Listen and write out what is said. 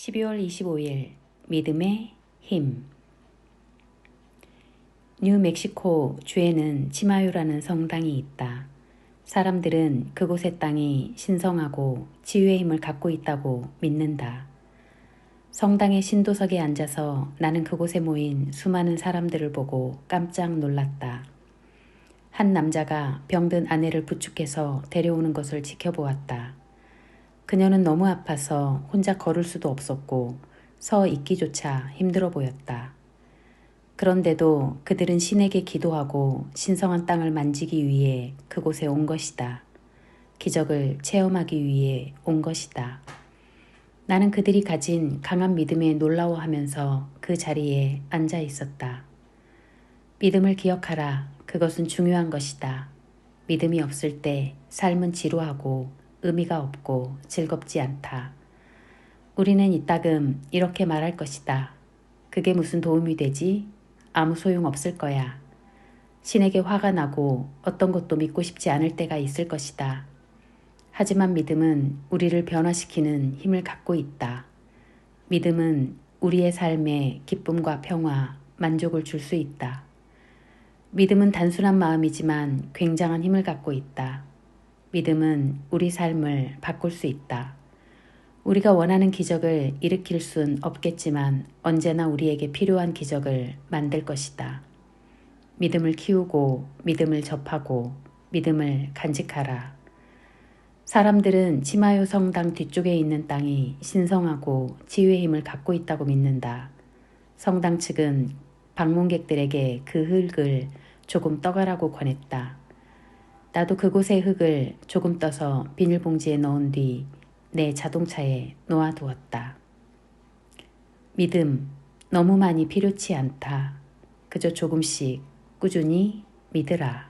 12월 25일 믿음의 힘 뉴멕시코 주에는 치마요라는 성당이 있다. 사람들은 그곳의 땅이 신성하고 치유의 힘을 갖고 있다고 믿는다. 성당의 신도석에 앉아서 나는 그곳에 모인 수많은 사람들을 보고 깜짝 놀랐다. 한 남자가 병든 아내를 부축해서 데려오는 것을 지켜보았다. 그녀는 너무 아파서 혼자 걸을 수도 없었고 서 있기조차 힘들어 보였다. 그런데도 그들은 신에게 기도하고 신성한 땅을 만지기 위해 그곳에 온 것이다. 기적을 체험하기 위해 온 것이다. 나는 그들이 가진 강한 믿음에 놀라워하면서 그 자리에 앉아 있었다. 믿음을 기억하라. 그것은 중요한 것이다. 믿음이 없을 때 삶은 지루하고 의미가 없고 즐겁지 않다. 우리는 이따금 이렇게 말할 것이다. 그게 무슨 도움이 되지? 아무 소용 없을 거야. 신에게 화가 나고 어떤 것도 믿고 싶지 않을 때가 있을 것이다. 하지만 믿음은 우리를 변화시키는 힘을 갖고 있다. 믿음은 우리의 삶에 기쁨과 평화, 만족을 줄 수 있다. 믿음은 단순한 마음이지만 굉장한 힘을 갖고 있다. 믿음은 우리 삶을 바꿀 수 있다. 우리가 원하는 기적을 일으킬 순 없겠지만 언제나 우리에게 필요한 기적을 만들 것이다. 믿음을 키우고 믿음을 접하고 믿음을 간직하라. 사람들은 치마요 성당 뒤쪽에 있는 땅이 신성하고 치유의 힘을 갖고 있다고 믿는다. 성당 측은 방문객들에게 그 흙을 조금 떠가라고 권했다. 나도 그곳의 흙을 조금 떠서 비닐봉지에 넣은 뒤 내 자동차에 놓아두었다. 믿음, 너무 많이 필요치 않다. 그저 조금씩 꾸준히 믿으라.